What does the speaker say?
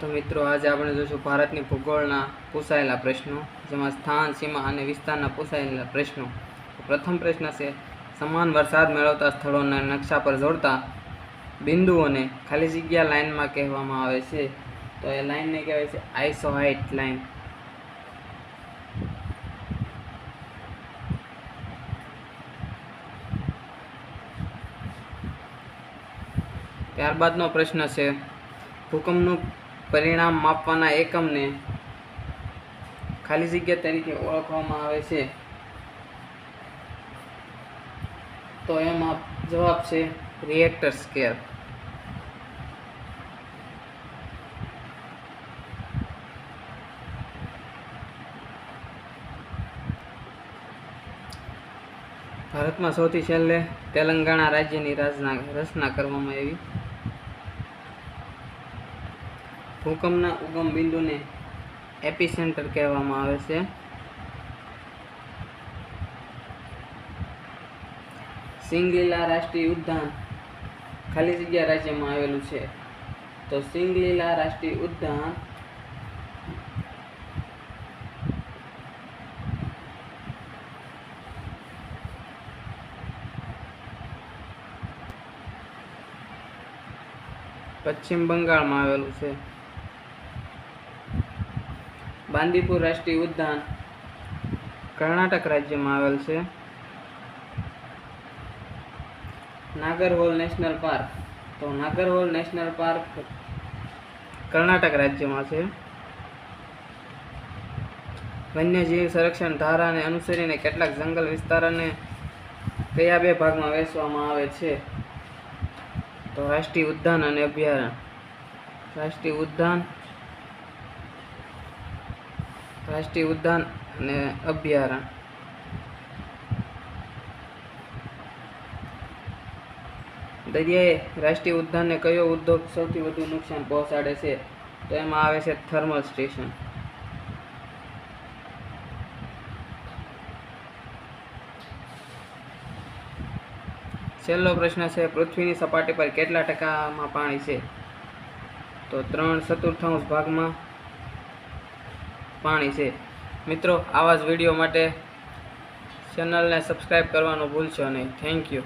તો મિત્રો, આજે આપણે જોઈશું ભારતની ભૂગોળના પૂછાયેલા પ્રશ્નો, જેમાં સ્થાન, સીમા અને વિસ્તારના પૂછાયેલા પ્રશ્નો. પ્રથમ પ્રશ્ન છે, સમાન વરસાદ મેળવતા સ્થળોના નકશા પર જોડતા બિંદુઓને ખાલી જગ્યા લાઇનમાં કહેવામાં આવે છે. તો એ લાઇનને કહેવાય છે આઈસોહાઇટ લાઇન. ત્યારબાદનો પ્રશ્ન છે, ભૂકંપનું પરિણામ માપવાના એકમને ખાલી જગ્યા તરીકે ઓળખવામાં આવે છે. તો એમાં જવાબ છે રિએક્ટર સ્કેલ ભારતમાં સૌથી છેલ્લે તેલંગાણા રાજ્યની રાજના રચના કરવામાં આવી. ભૂકંપના ઉગમ બિંદુને એપિસેન્ટર કહેવામાં આવે છે. સિંગલીલા રાષ્ટ્રીય ઉદ્યાન ખાલી જગ્યા રાજ્યમાં આવેલું છે. તો સિંગલીલા રાષ્ટ્રીય ઉદ્યાન પશ્ચિમ બંગાળમાં આવેલું છે. બાંદીપુર રાષ્ટ્રીય ઉદ્યાન કર્ણાટક રાજ્યમાં આવેલ છે. Nagarhole national park. તો નાગરહોલ નેશનલ પાર્ક કર્ણાટક રાજ્યમાં છે. વન્યજીવ સંરક્ષણ ધારાને અનુસરીને કેટલાક જંગલ વિસ્તારોને કયા બે ભાગમાં વહેંચવામાં આવે છે? તો રાષ્ટ્રીય ઉદ્યાન અને અભયારણ્ય. રાષ્ટ્રીય ઉદ્યાન રાષ્ટ્રીય ઉદ્યાન અને અભયારણ્ય. દરિયાએ રાષ્ટ્રીય ઉદ્યાનને કયો ઉદ્યોગ સૌથી વધુ નુકસાન પહોંચાડે છે? તો એમાં આવે છે થર્મલ સ્ટેશન. છેલ્લો પ્રશ્ન છે, પૃથ્વીની સપાટી પર કેટલા ટકામાં પાણી છે? તો ત્રણ ચતુર્થાંશ ભાગમાં પાણી છે. મિત્રો આવા જ વીડિયો માટે ચેનલને સબસ્ક્રાઈબ કરવાનું ભૂલશો નહીં. Thank you